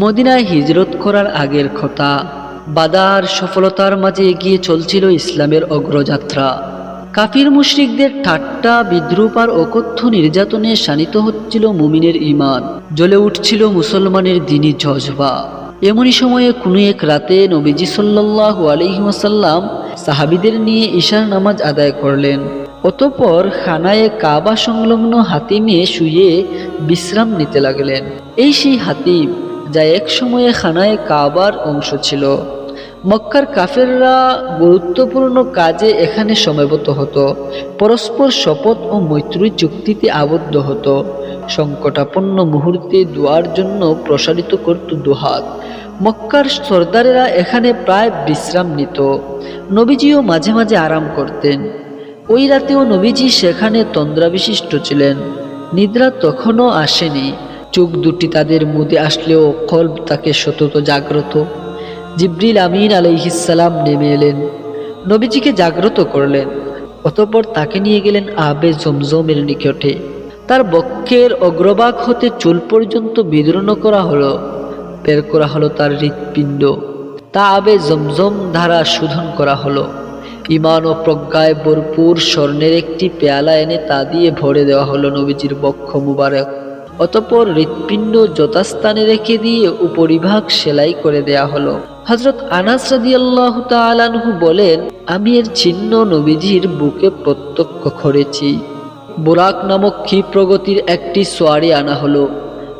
মদিনায় হিজরত করার আগের কথা, বাদার সফলতার মাঝে এগিয়ে চলছিল ইসলামের অগ্রযাত্রা। কাফির মুশরিকদের ঠাট্টা, বিদ্রুপ আর অকথ্য নির্যাতনে শানিত হচ্ছিল মুমিনের ইমান জ্বলে উঠছিল মুসলমানের দিনই জজবা। এমনই সময়ে কোনো এক রাতে নবীজি সাল্লাহ আলহিমাসাল্লাম সাহাবিদের নিয়ে ঈশার নামাজ আদায় করলেন। অতপর খানায় কাবা সংলগ্ন হাতিমে শুয়ে বিশ্রাম নিতে লাগলেন। এই সেই হাতিম যা এক সময়ে খানায় কাবার অংশ ছিল। মক্কার কাফেররা গুরুত্বপূর্ণ কাজে এখানে সমবেত হতো। পরস্পর শপথ ও মৈত্রী চুক্তিতে আবদ্ধ হতো। সংকটাপন্ন মুহূর্তে দোয়ার জন্য প্রসারিত করত দুহাত। মক্কার সর্দারেরা এখানে প্রায় বিশ্রাম নিত। নবীজিও মাঝে মাঝে আরাম করতেন। ওই রাতেও নবীজি সেখানে তন্দ্রাবিশিষ্ট ছিলেন। নিদ্রা তখনও আসেনি। চোখ দুটি তাদের মুদে আসলেও কল্প তাকে সতত জাগ্রত। জিব্রিল আমিন আলাইহিসাল্লাম নেমে এলেন। নবীজিকে জাগ্রত করলেন, অতঃপর তাকে নিয়ে গেলেন আবে জমজমের নিকটে। তার বক্ষের অগ্রভাগ হতে চুল পর্যন্ত বিদরণ করা হলো, বের করা হলো তার হৃৎপিণ্ড। তা আবে জমজম ধারা শোধন করা হলো। ইমান ও প্রজ্ঞায় ভরপুর স্বর্ণের একটি পেয়ালা এনে তা দিয়ে ভরে দেওয়া হলো নবীজির বক্ষ মুবারক। অতপর হৃৎপিণ্ড যথাস্থানে রেখে দিয়ে উপরিভাগ সেলাই করে দেয়া হলো। হজরত আনাস রাদিয়াল্লাহু তাআলাহু বলেন, আমি এর চিহ্ন নবীজির বুকে প্রত্যক্ষ করেছি। বোরাক নামক ক্ষী প্রগতির একটি সোয়ারি আনা হলো,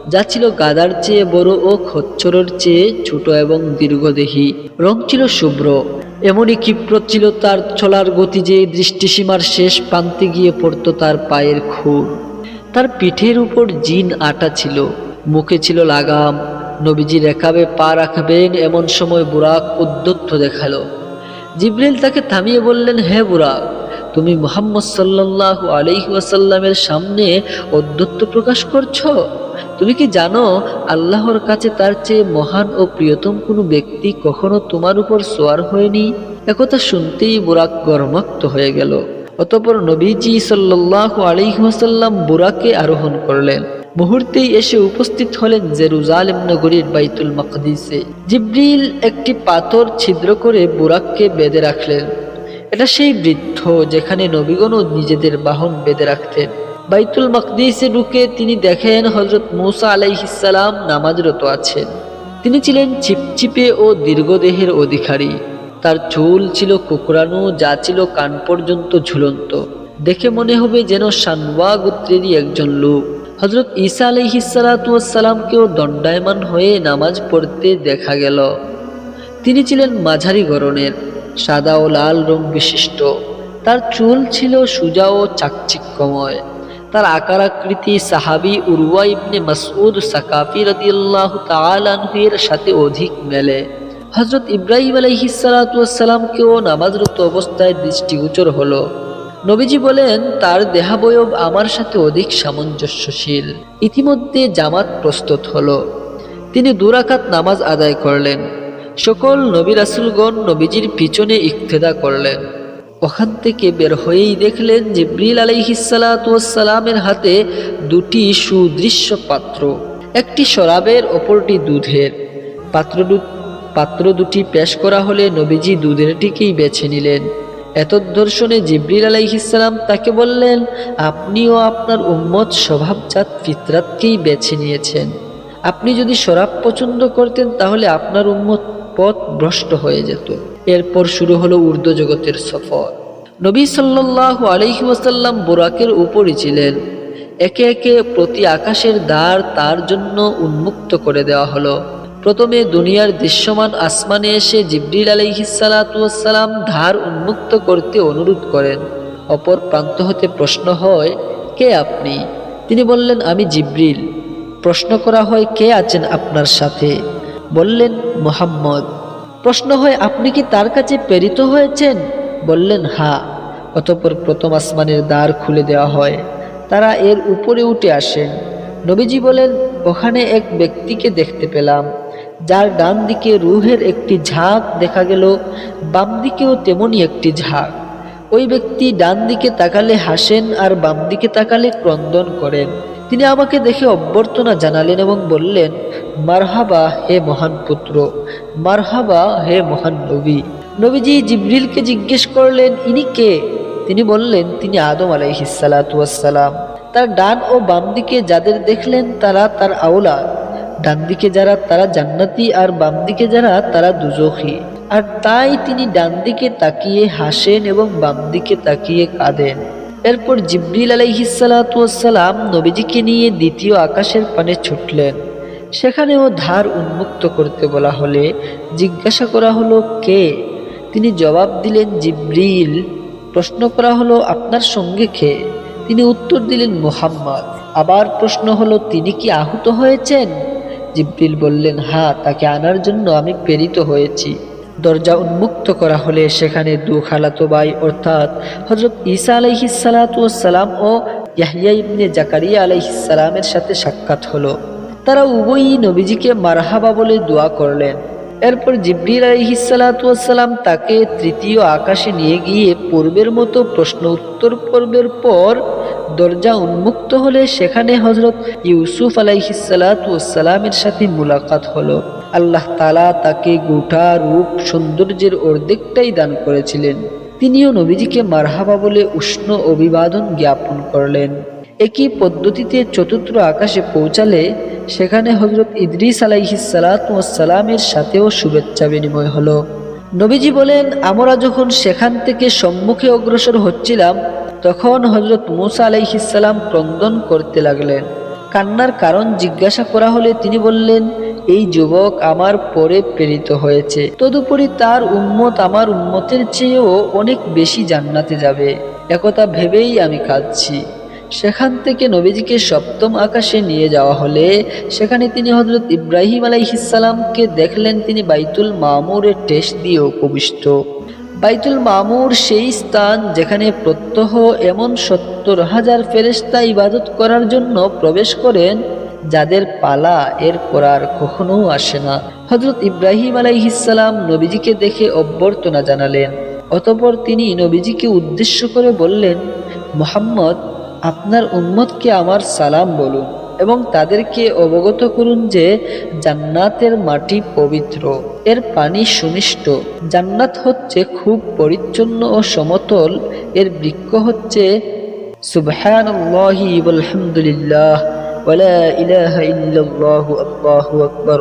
যা ছিল গাদার চেয়ে বড় ও খচ্চরের চেয়ে ছোট এবং দীর্ঘদেহী। রং ছিল শুভ্র। এমনই ক্ষিপ্র ছিল তার চলার গতি যে দৃষ্টিসীমার শেষ প্রান্তে গিয়ে পড়তো তার পায়ের খুর। তার পিঠের উপর জিন আটা ছিল। মুখে ছিল লাগাম। নবীজি রেখাবে পা রাখবেন, এমন সময় বুরাক উদ্যত্ত দেখাল। জিব্রিল তাকে থামিয়ে বললেন, হে বুরাক, তুমি মোহাম্মদ সাল্লাহ আলহিহাসাল্লামের সামনে অদ্যত্ত প্রকাশ করছ? তুমি কি জানো, আল্লাহর কাছে তার চেয়ে মহান ও প্রিয়তম কোনো ব্যক্তি কখনো তোমার উপর সোয়ার হয়নি? একথা শুনতেই বুরাক গর্মাক্ত হয়ে গেল। অতপর নবীজি সাল্লাহ আলিহাসাল্লাম বুরাকে আরোহণ করলেন। মুহূর্তেই এসে উপস্থিত হলেন জেরুজালেম নগরীর বাইতুল মকদিসে। জিব্রিল একটি পাথর ছিদ্র করে বুরাককে বেঁধে রাখলেন। এটা সেই বৃদ্ধ যেখানে নবীগণও নিজেদের বাহন বেঁধে রাখতেন। বাইতুল মকদিসে ঢুকে তিনি দেখেন হজরত মৌসা আলাইহিসাল্লাম নামাজরত আছেন। তিনি ছিলেন চিপচিপে ও দীর্ঘদেহের অধিকারী। তার চুল ছিল কুকরানো যা ছিল কান পর্যন্ত ঝুলন্ত। দেখে মনে হবে যেন সানওয়া গোত্রেরই একজন লোক। হজরত ঈসা আলহিসালাতামকেও দণ্ডায়মান হয়ে নামাজ পড়তে দেখা গেল। তিনি ছিলেন মাঝারি গরনের সাদা ও লাল রং বিশিষ্ট। তার চুল ছিল সুজা ও চাকচিক্যময়। তার আকার আকৃতি সাহাবি উরুয়া ইবনে মাসউদ সাকাফি রদিয়াল্লাহ তালানহের সাথে অধিক মেলে। হজরত ইব্রাহিম আলহিসালাতামকেও নামাজরত অবস্থায় দৃষ্টিগোচর হলো। নবীজি বলেন, তার দেহাবয়ব আমার সাথে অধিক সামঞ্জস্যশীল। ইতিমধ্যে জামাত প্রস্তুত হল। তিনি দুরাকাত নামাজ আদায় করলেন। সকল নবী রাসুলগণ নবীজির পিছনে ইক্তেদা করলেন। ওখান থেকে বের হয়েই দেখলেন যে ব্রিল আলাইহিসালামের হাতে দুটি সুদৃশ্য পাত্র। একটি শরাবের, অপরটি দুধের। পাত্র পাত্র দুটি পেশ করা হলে নবীজি দুধেরটিকেই বেছে নিলেন। এতদর্শনে জিব্রিল আলাইহিসাল্লাম তাকে বললেন, আপনিও আপনার উম্মত স্বভাবজাত ফিতরাতকেই বেছে নিয়েছেন। আপনি যদি শরাব পছন্দ করতেন তাহলে আপনার উম্মত পথ ভ্রষ্ট হয়ে যেত। এরপর শুরু হলো উর্দু জগতের সফর। নবী সাল্লাহ আলহি ওয়াসাল্লাম বোরাকের উপরই ছিলেন। একে একে প্রতি আকাশের দ্বার তার জন্য উন্মুক্ত করে দেওয়া হলো। প্রথমে দুনিয়ার দৃশ্যমান আসমানে এসে জিব্রিল আলহিসালাতাম ধার উন্মুক্ত করতে অনুরোধ করেন। অপর প্রান্ত হতে প্রশ্ন হয়, কে আপনি? তিনি বললেন, আমি জিব্রিল। প্রশ্ন করা হয়, কে আছেন আপনার সাথে? বললেন, মোহাম্মদ। প্রশ্ন হয়, আপনি কি তার কাছে প্রেরিত হয়েছেন? বললেন, হা। অতপর প্রথম আসমানের দ্বার খুলে দেওয়া হয়। তারা এর উপরে উঠে আসেন। নবীজি বলেন, ওখানে এক ব্যক্তিকে দেখতে পেলাম। যার ডান দিকে রুহের একটি ঝাঁক দেখা গেল, বাম দিকেও তেমনই একটি ঝাঁক। ওই ব্যক্তি ডান দিকে তাকালে হাসেন আর বাম দিকে তাকালে ক্রন্দন করেন। তিনি আমাকে দেখে অভ্যর্থনা জানালেন এবং বললেন, মারহাবা, হে মহান পুত্র! মারহাবা, হে মহান নবী! নবীজি জিব্রিলকে জিজ্ঞেস করলেন, ইনি কে? তিনি বললেন, তিনি আদম আলাইহিসালাম তার ডান ও বাম দিকে যাদের দেখলেন, তারা তার আওলাদ। ডান দিকে যারা, তারা জান্নাতি, আর বাম দিকে যারা, তারা দুজখী। আর তাই তিনি ডান দিকে তাকিয়ে হাসেন এবং বাম দিকে তাকিয়ে কাঁদেন। এরপর জিব্রিল আলাইহিসালাম নবীজিকে নিয়ে দ্বিতীয় আকাশের পানে ছুটলেন। সেখানেও ধার উন্মুক্ত করতে বলা হলে জিজ্ঞাসা করা হলো, কে? তিনি জবাব দিলেন, জিব্রিল। প্রশ্ন করা হলো, আপনার সঙ্গে কে? তিনি উত্তর দিলেন, মুহাম্মদ। আবার প্রশ্ন হলো, তিনি কি আহত হয়েছেন? জিব্রিল বললেন হ্যাঁ তাকে আনার জন্য আমি প্রেরিত হয়েছি। দরজা উন্মুক্ত করা হলে সেখানে দু খালাতো ভাই অর্থাৎ হজরত ঈসা আলাইহিসালাম ও ইয়াহিয়া ইবনে জাকারিয়া আলাইহিসালামের সাথে সাক্ষাৎ হলো। তারা উভয়ই নবীজিকে মারহাবা বলে দোয়া করলেন। এরপর জিব্রিল আলহিসাল্লাম তাকে তৃতীয় আকাশে নিয়ে গিয়ে পূর্বের মতো প্রশ্ন উত্তর পর্বের পর দরজা উন্মুক্ত হলে সেখানে হজরত ইউসুফ আলাইহিসাল্লামের সাথে মুলাকাত হলো। আল্লাহ তালা তাকে গোটা রূপ সৌন্দর্যের অর্ধেকটাই দান করেছিলেন। তিনিও নবীজিকে মারহাবা বলে উষ্ণ অভিবাদন জ্ঞাপন করলেন। একই পদ্ধতিতে চতুর্থ আকাশে পৌঁছালে সেখানে হজরত ইদ্রিস আলাইহিসালামের সাথেও শুভেচ্ছা বিনিময় হলো। নবীজি বলেন, আমরা যখন সেখান থেকে সম্মুখে অগ্রসর হচ্ছিলাম তখন হজরত মুসা আলাইহিসাল্লাম ক্রন্দন করতে লাগলেন। কান্নার কারণ জিজ্ঞাসা করা হলে তিনি বললেন, এই যুবক আমার পরে প্রেরিত হয়েছে। তদুপরি তার উম্মত আমার উম্মতের চেয়েও অনেক বেশি জান্নাতে যাবে। একথা ভেবেই আমি কাঁদছি। সেখান থেকে নবীজিকে সপ্তম আকাশে নিয়ে যাওয়া হলে সেখানে তিনি হজরত ইব্রাহিম আলাইহিসাল্লামকে দেখলেন, তিনি বাইতুল মামুরের টেস্ট দিয়ে উপবিষ্ট বাইতুল মামুর সেই স্থান যেখানে প্রত্যহ এমন সত্তর হাজার ফেরেস্তা ইবাদত করার জন্য প্রবেশ করেন, যাদের পালা এরপর আর কখনো আসে না। হজরত ইব্রাহিম আলাইহিসাল্লাম নবীজিকে দেখে অভ্যর্থনা জানালেন। অতপর তিনি নবীজিকে উদ্দেশ্য করে বললেন, মোহাম্মদ, আপনার উম্মতকে আমার সালাম বলুন এবং তাদেরকে অবগত করুন যে জান্নাতের মাটি পবিত্র। এর পানি সুনিষ্ট জান্নাত হচ্ছে খুব পরিচ্ছন্ন ও সমতল। এর বৃক্ষ হচ্ছে, সুবহানাল্লাহি আলহামদুলিল্লাহ ওয়ালা ইলাহা ইল্লাল্লাহু আল্লাহু আকবার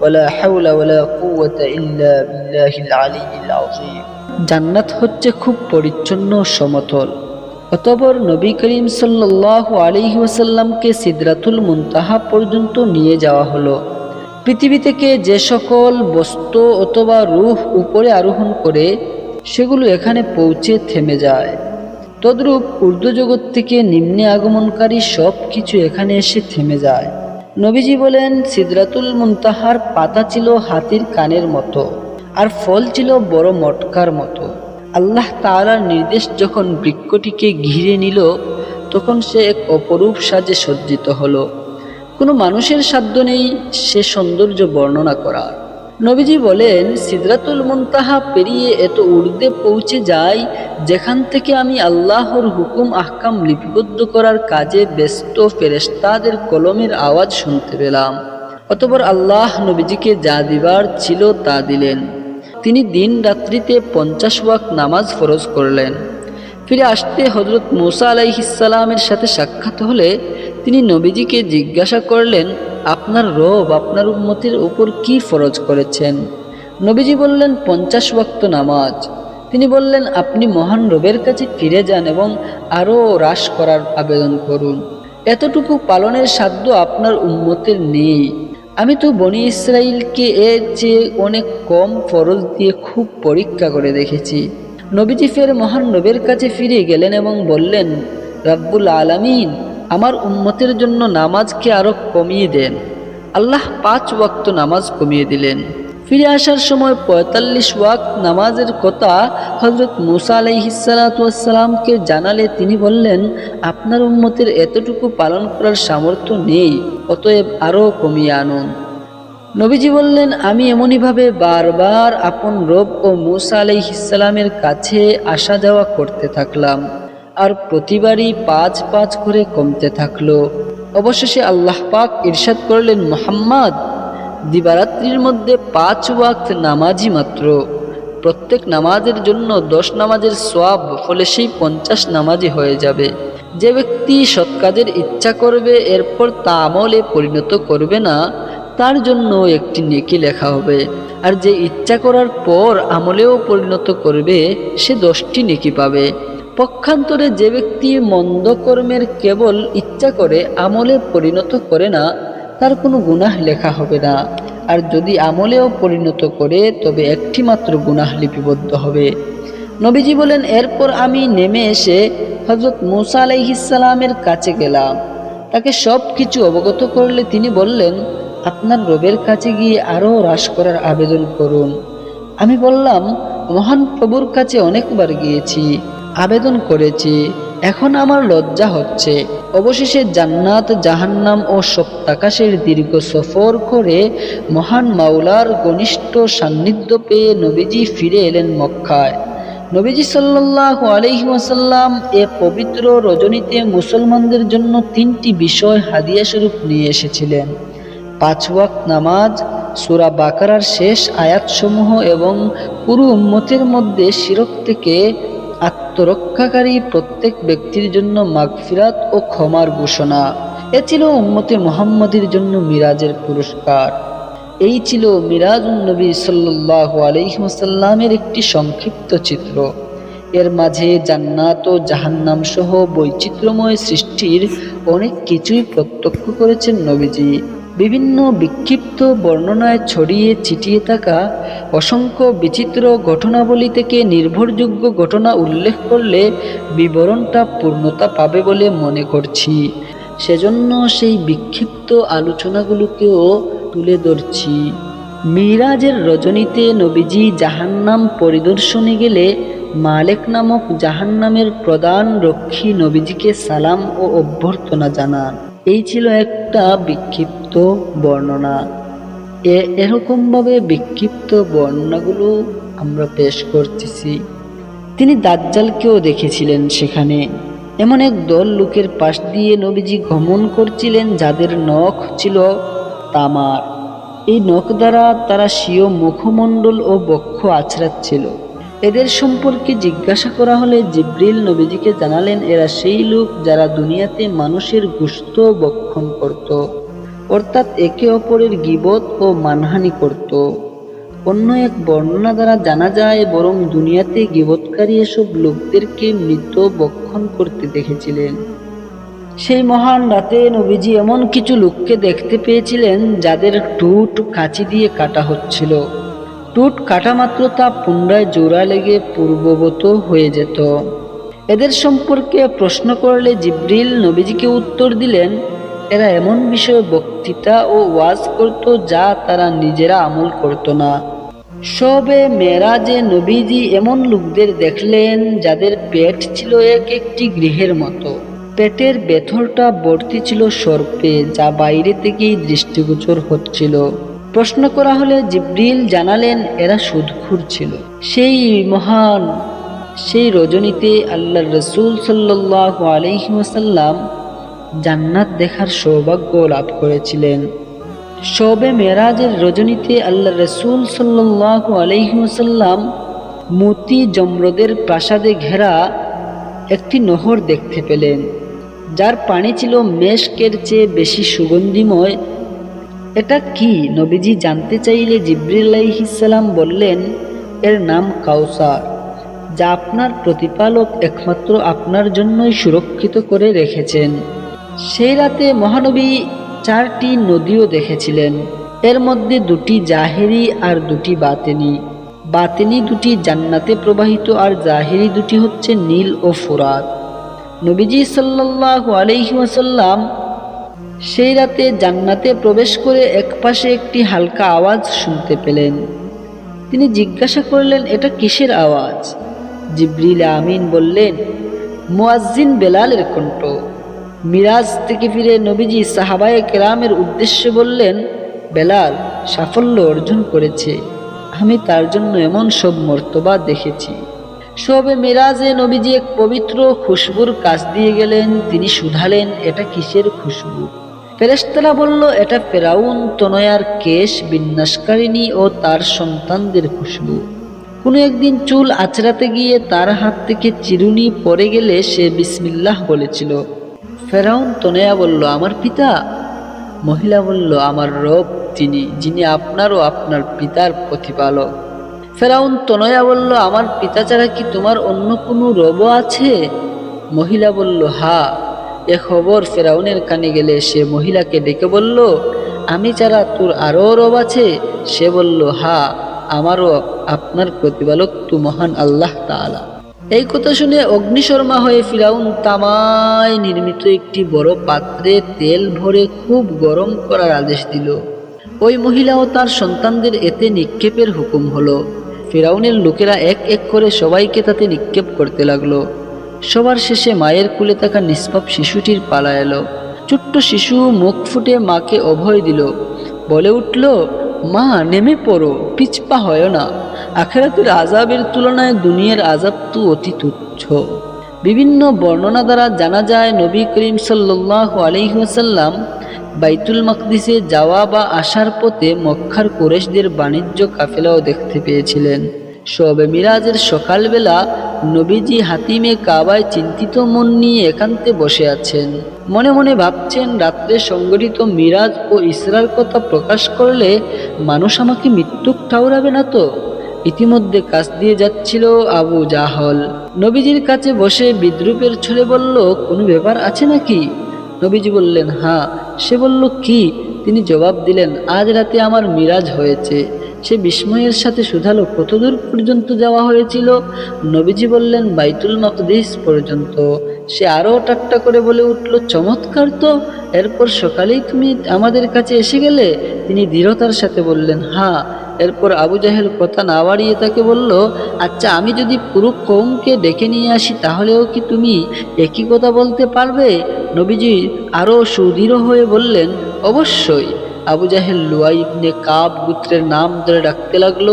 ওয়ালা হাওলা ওয়ালা কুওয়াতা ইল্লা বিল্লাহিল আলিয়্যিল আযীম। জান্নাত হচ্ছে খুব পরিচ্ছন্ন সমতল। অতপর নবী করিম সাল্লাহ আলিহি ওসাল্লামকে সিদরাতুল মুনতাহা পর্যন্ত নিয়ে যাওয়া হলো। পৃথিবী থেকে যে সকল বস্তু অথবা রুহ উপরে আরোহণ করে, সেগুলো এখানে পৌঁছে থেমে যায়। তদ্রূপ উর্দু জগৎ থেকে নিম্নে আগমনকারী সব কিছু এখানে এসে থেমে যায়। নবীজি বলেন, সিদরাতুল মুনতাহার পাতা ছিল হাতির কানের মতো, আর ফল ছিল বড় মটকার মতো। আল্লাহ তাআলার নির্দেশ যখন বৃক্ষটিকে ঘিরে নিল, তখন সে এক অপরূপ সাজে সজ্জিত হলো। কোনো মানুষের সাধ্য নেই সে সৌন্দর্য বর্ণনা করার। নবীজি বলেন, সিদরাতুল মুনতাহা পেরিয়ে এত ঊর্ধ্বে পৌঁছে যায় যেখান থেকে আমি আল্লাহর হুকুম, আহকাম লিপিবদ্ধ করার কাজে ব্যস্ত ফেরেস্তাদের কলমের আওয়াজ শুনতে পেলাম। অতপর আল্লাহ নবীজিকে যা দিবার ছিল তা দিলেন। তিনি দিন রাত্রিতে পঞ্চাশ ওয়াক নামাজ ফরজ করলেন। ফিরে আসতে হজরত মুসা আলাইহিসালামের সাথে সাক্ষাৎ হলে তিনি নবীজিকে জিজ্ঞাসা করলেন, আপনার রব আপনার উন্মতির উপর কি ফরজ করেছেন? নবীজি বললেন, পঞ্চাশ ওয়াক্ত নামাজ। তিনি বললেন, আপনি মহান রবের কাছে ফিরে যান এবং আরও হ্রাস করার আবেদন করুন। এতটুকু পালনের সাধ্য আপনার উম্মতের নেই। আমি তো বনি ইসরায়েলকে এর চেয়ে অনেক কম ফরজ দিয়ে খুব পরীক্ষা করে দেখেছি। নবীজি ফের মহান নবের কাছে ফিরে গেলেন এবং বললেন, রাব্বুল আলামিন আমার উম্মতের জন্য নামাজকে আরও কমিয়ে দেন। আল্লাহ পাঁচ ওয়াক্ত নামাজ কমিয়ে দিলেন। ফিরে আসার সময় পঁয়তাল্লিশ ওয়াক্ত নামাজের কথা হজরত মুসা আলাইহিসালাতামকে জানালে তিনি বললেন, আপনার উম্মতের এতটুকু পালন করার সামর্থ্য নেই, অতএব আরও কমিয়ে আনুন। নবীজি বললেন, আমি এমনইভাবে বারবার আপন রব ও মুসা আলাইহিসালামের কাছে আসা যাওয়া করতে থাকলাম। আর প্রতিবারই পাঁচ পাঁচ করে কমতে থাকল। অবশেষে আল্লাহ পাক ইরশাদ করলেন, মোহাম্মদ, দিবারাত্রির মধ্যে পাঁচ ওয়াক্ত নামাজই মাত্র। প্রত্যেক নামাজের জন্য দশ নামাজের সোয়াব ফলে সেই পঞ্চাশ নামাজই হয়ে যাবে। যে ব্যক্তি সৎ কাজের ইচ্ছা করবে, এরপর তা আমলে পরিণত করবে না, তার জন্য একটি নেকি লেখা হবে। আর যে ইচ্ছা করার পর আমলেও পরিণত করবে, সে দশটি নেকি পাবে। পক্ষান্তরে যে ব্যক্তি মন্দ কর্মের কেবল ইচ্ছা করে, আমলে পরিণত করে না, তার কোনো গুনাহ লেখা হবে না। আর যদি আমলেও পরিণত করে, তবে একটি মাত্র গুনাহ লিপিবদ্ধ হবে। নবীজি বলেন, এরপর আমি নেমে এসে হজরত মুসা আলাইহিসালামের কাছে গেলাম। তাকে সব কিছু অবগত করলে তিনি বললেন, আপনার রবের কাছে গিয়ে আরও হ্রাস করার আবেদন করুন। আমি বললাম, মহান প্রভুর কাছে অনেকবার গিয়েছি। আবেদন করেছি। এখন আমার লজ্জা হচ্ছে। অবশেষে জান্নাত, জাহান্নাম ও সপ্তাকাশের দীর্ঘ সফর করে মহান মাওলার ঘনিষ্ঠ সান্নিধ্য পেয়ে নবীজি ফিরে এলেন মক্কায়। নবীজি সাল্লাহ আলহিমাসাল্লাম এ পবিত্র রজনীতে মুসলমানদের জন্য তিনটি বিষয় হাদিয়া স্বরূপ নিয়ে এসেছিলেন। পাঁচ ওয়াক্ত নামাজ, সুরা বাকারার শেষ আয়াতসমূহ এবং পুরো উম্মতের মধ্যে শিরক থেকে আত্মরক্ষাকারী প্রত্যেক ব্যক্তির জন্য মাগফিরাত ও ক্ষমার ঘোষণা। এ ছিল উম্মতে মোহাম্মদের জন্য মিরাজের পুরস্কার। এই ছিল মিরাজ নবী সাল্লাহ আলহিমসাল্লামের একটি সংক্ষিপ্ত চিত্র। এর মাঝে জান্নাত ও জাহান্নাম সহ বৈচিত্র্যময় সৃষ্টির অনেক কিছুই প্রত্যক্ষ করেছেন নবীজি। বিভিন্ন বিক্ষিপ্ত বর্ণনায় ছড়িয়ে ছিটিয়ে থাকা অসংখ্য বিচিত্র ঘটনাবলী থেকে নির্ভরযোগ্য ঘটনা উল্লেখ করলে বিবরণটা পূর্ণতা পাবে বলে মনে করছি। সেজন্য সেই বিক্ষিপ্ত আলোচনাগুলোকেও তুলে ধরছি। মিরাজের রজনীতে নবীজি জাহান্নাম পরিদর্শনে গেলে মালেক নামক জাহান্নামের প্রধান রক্ষী নবীজিকে সালাম ও অভ্যর্থনা জানান। এই ছিল একটা বিক্ষিপ্ত বর্ণনা। এ এরকমভাবে বিক্ষিপ্ত বর্ণনাগুলো আমরা পেশ করতেছি। তিনি দাজ্জালকেও দেখেছিলেন সেখানে। এমন এক দল লোকের পাশ দিয়ে নবীজি গমন করছিলেন যাদের নখ ছিল তামার। এই নখ দ্বারা তারা স্বীয় মুখমণ্ডল ও বক্ষ আছড়াচ্ছিল। এদের সম্পর্কে জিজ্ঞাসা করা হলে জিব্রিল নবীজিকে জানালেন, এরা সেই লোক যারা দুনিয়াতে মানুষের গুস্ত বক্ষণ করত, অর্থাৎ একে অপরের গিবত ও মানহানি করত। অন্য এক বর্ণনা দ্বারা জানা যায়, বরং দুনিয়াতে গিবৎকারী এসব লোকদেরকে মৃত বক্ষণ করতে দেখেছিলেন। সেই মহান রাতে নবীজি এমন কিছু লোককে দেখতে পেয়েছিলেন, যাদের টুট কাঁচি দিয়ে কাটা হচ্ছিল। টুট কাটা মাত্র তা পুনরায় জোড়া লেগে পূর্ববত হয়ে যেত। এদের সম্পর্কে প্রশ্ন করলে জিব্রিল নবীজিকে উত্তর দিলেন, এরা এমন বিষয়ে বক্তৃতা ও ওয়াজ করত যা তারা নিজেরা আমল করত না। সবে মেরাজে নবীজি এমন লোকদের দেখলেন যাদের পেট ছিল এক একটি গৃহের মতো। পেটের বেথরটা ভর্তি ছিল সর্পে, যা বাইরে থেকেই দৃষ্টিগোচর হচ্ছিল। প্রশ্ন করা হলে জিব্রিল জানালেন, এরা সুদখুর ছিল। সেই মহান, সেই রজনীতে আল্লাহ রসুল সাল্লাহ আলহিমসাল্লাম জান্নাত দেখার সৌভাগ্য লাভ করেছিলেন। শবে মেরাজের রজনীতে আল্লাহ রসুল সাল্লাহ আলহিমসাল্লাম মতি জমরদের প্রাসাদে ঘেরা একটি নহর দেখতে পেলেন। যার পানি ছিল মেশকের চেয়ে বেশি সুগন্ধিময় এটা কি? নবীজি জানতে চাইলে জিব্রিল্লাহিসাল্লাম বললেন, এর নাম কাউসার, যা আপনার প্রতিপালক একমাত্র আপনার জন্যই সুরক্ষিত করে রেখেছেন। সেই রাতে মহানবী চারটি নদীও দেখেছিলেন। এর মধ্যে দুটি জাহেরি আর দুটি বাতেনি। বাতেনি দুটি জান্নাতে প্রবাহিত আর জাহেরি দুটি হচ্ছে নীল ও ফুরাত। নবীজি সাল্লাহ আলহিহাসাল্লাম সেই রাতে জান্নাতে প্রবেশ করে একপাশে একটি হালকা আওয়াজ শুনতে পেলেন। তিনি জিজ্ঞাসা করলেন, এটা কিসের আওয়াজ? জিব্রিল আমিন বললেন, মুয়াজ্জিন বেলালের কণ্ঠ। মিরাজ থেকে ফিরে নবীজি সাহাবায়ে কেরামের উদ্দেশ্যে বললেন, বেলাল, সাফল্য অর্জন করেছে। আমি তার জন্য এমন সব মর্তবা দেখেছি। শবে মিরাজে নবীজি এক পবিত্র খুশবুর কাজ দিয়ে গেলেন। তিনি শুধালেন, এটা কিসের খুশবু? ফেরেশতারা বলল, এটা ফেরাউন, তনয়ার কেশ, বিন্যাসকারিণী ও তার সন্তানদের খুশবু। কোনো একদিন চুল আঁচড়াতে গিয়ে তার হাত থেকে চিরুনি পড়ে গেলে সে বিসমিল্লাহ বলেছিল। ফেরাউন, তনয়া বলল, আমার পিতা? মহিলা বলল, আমার রব তিনি যিনি আপনার ও আপনার পিতার প্রতিপালক। ফেরাউন, তনয়া বলল, আমার পিতা ছাড়া কি তোমার অন্য কোনো রব আছে? মহিলা বলল, হা এ খবর ফেরাউনের কানে গেলে সে মহিলাকে ডেকে বলল, আমি যারা তোর আরও রব আছে? সে বলল, হা আমারও আপনার প্রতিপালক তু মহান আল্লাহ তাআলা। এই কথা শুনে অগ্নিশর্মা হয়ে ফিরাউন তামায় নির্মিত একটি বড় পাত্রে তেল ভরে খুব গরম করার আদেশ দিল। ওই মহিলা ও তার সন্তানদের এতে নিক্ষেপের হুকুম হলো। ফিরাউনের লোকেরা এক এক করে সবাইকে তাতে নিক্ষেপ করতে লাগল। সবার শেষে মায়ের কুলে থাকা নিষ্পাপ শিশুটির পালা এলো। ছোট্ট শিশু মুখ ফুটে মাকে অভয় দিল। বলে উঠল, মা, নেমে পড়ো, পিছপা হয় না। আখেরাতের আজাবের তুলনায় দুনিয়ার আজাব তো অতি তুচ্ছ। বিভিন্ন বর্ণনা দ্বারা জানা যায়, নবী করিম সাল্লাহ আলহিহাসাল্লাম বাইতুল মকদিসে যাওয়া বা আসার পথে মক্কার কোরেশদের বাণিজ্য কাফেলাও দেখতে পেয়েছিলেন। শবে মিরাজের সকালবেলা নবীজি হাতিমে কাবায় চিন্তিত মন নিয়ে একান্তে বসে আছেন। মনে মনে ভাবছেন, রাত্রে সংগঠিত মিরাজ ও ইসরার কথা প্রকাশ করলে মানুষ আমাকে মৃত্যুক ঠাউরাবে না তো? ইতিমধ্যে কাছ দিয়ে যাচ্ছিল আবু জাহল। নবীজির কাছে বসে বিদ্রুপের ছলে বলল, কোনো ব্যাপার আছে নাকি? নবীজি বললেন হ্যাঁ। সে বলল, কি? তিনি জবাব দিলেন, আজ রাতে আমার মিরাজ হয়েছে। সে বিস্ময়ের সাথে শুধালো কতদূর পর্যন্ত যাওয়া হয়েছিল? নবীজি বললেন, বাইতুল মকদিস পর্যন্ত। সে আরও ঠাট্টা করে বলে উঠল, চমৎকার তো। এরপর সকালেই তুমি আমাদের কাছে এসে গেলে? তিনি দৃঢ়তার সাথে বললেন হ্যাঁ এরপর আবু জাহেল কথা না বাড়িয়ে তাকে বলল আচ্ছা আমি যদি পুরো কৌমকে ডেকে নিয়ে আসি, তাহলেও কি তুমি একই কথা বলতে পারবে? নবীজি আরও সুদৃঢ় হয়ে বললেন, অবশ্যই। আবু জাহেল লুয়াই ইবনে কাব গুত্রের নাম ধরে ডাকতে লাগল,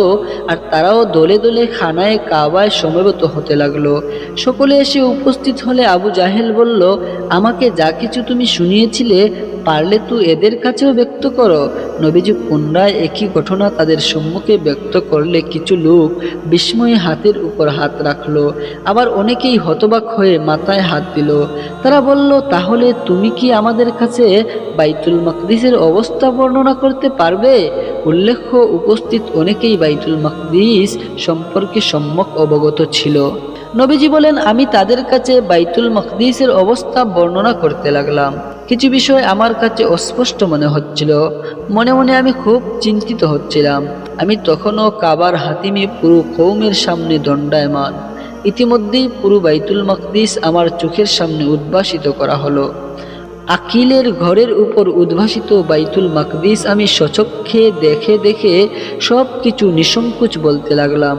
আর তারাও দলে দলে খানায় কাবায় সমবেত হতে লাগল। সকলে এসে উপস্থিত হলে আবু জাহেল বলল, আমাকে যা কিছু তুমি শুনিয়েছিলে পারলে তো এদের কাছেও ব্যক্ত করো। নবীজি পুনরায় একই ঘটনা তাদের সম্মুখে ব্যক্ত করলে কিছু লোক বিস্ময়ে হাতের উপর হাত রাখল। আবার অনেকেই হতবাক হয়ে মাথায় হাত দিল। তারা বলল, তাহলে তুমি কি আমাদের কাছে বাইতুল মকদিসের অবস্থা বর্ণনা করতে পারবে? উল্লেখ্য, উপস্থিত অনেকেই বাইতুল মকদিস সম্পর্কে সম্যক অবগত ছিল। নবীজি বলেন, আমি তাদের কাছে বাইতুল মকদিসের অবস্থা বর্ণনা করতে লাগলাম। কিছু বিষয় আমার কাছে অস্পষ্ট মনে হচ্ছিল। মনে মনে আমি খুব চিন্তিত হচ্ছিলাম। আমি তখনও কাবার হাতিমে পুরো কৌমের সামনে দণ্ডায়মান। ইতিমধ্যেই পুরো বাইতুল মকদিস আমার চোখের সামনে উদ্ভাসিত করা হলো। আকিলের ঘরের উপর উদ্ভাসিত বাইতুল মাকদিস আমি সচক্ষে দেখে দেখে সব কিছু নিঃসংকোচ বলতে লাগলাম।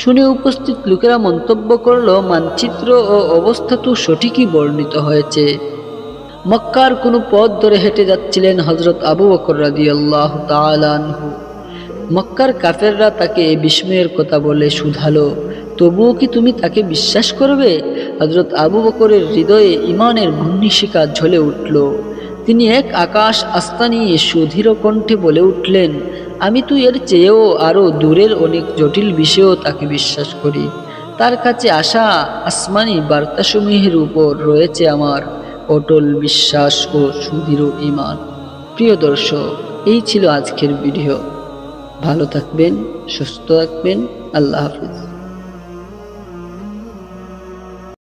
শুনে উপস্থিত লোকেরা মন্তব্য করল, মানচিত্র ও অবস্থা তো সঠিকই বর্ণিত হয়েছে। মক্কার কোনো পথ ধরে হেঁটে যাচ্ছিলেন হজরত আবু বকর রাদি আল্লাহ তালানহু মক্কার কাফেররা তাকে বিস্ময়ের কথা বলে শুধালো, তবুও কি তুমি তাকে বিশ্বাস করবে? হজরত আবু বকরের হৃদয়ে ইমানের ঘূর্ণিশিকা ঝলে উঠল। তিনি এক আকাশ আস্থা নিয়ে সুধীর কণ্ঠে বলে উঠলেন আমি তুই এর চেয়েও আরও দূরের অনেক জটিল বিষয়েও তাকে বিশ্বাস করি। তার কাছে আসা আসমানি বার্তাসমূহের উপর রয়েছে আমার অটল বিশ্বাস ও সুদৃঢ় ইমান প্রিয় দর্শক, এই ছিল আজকের ভিডিও। ভালো থাকবেন, সুস্থ থাকবেন। আল্লাহ হাফিজ।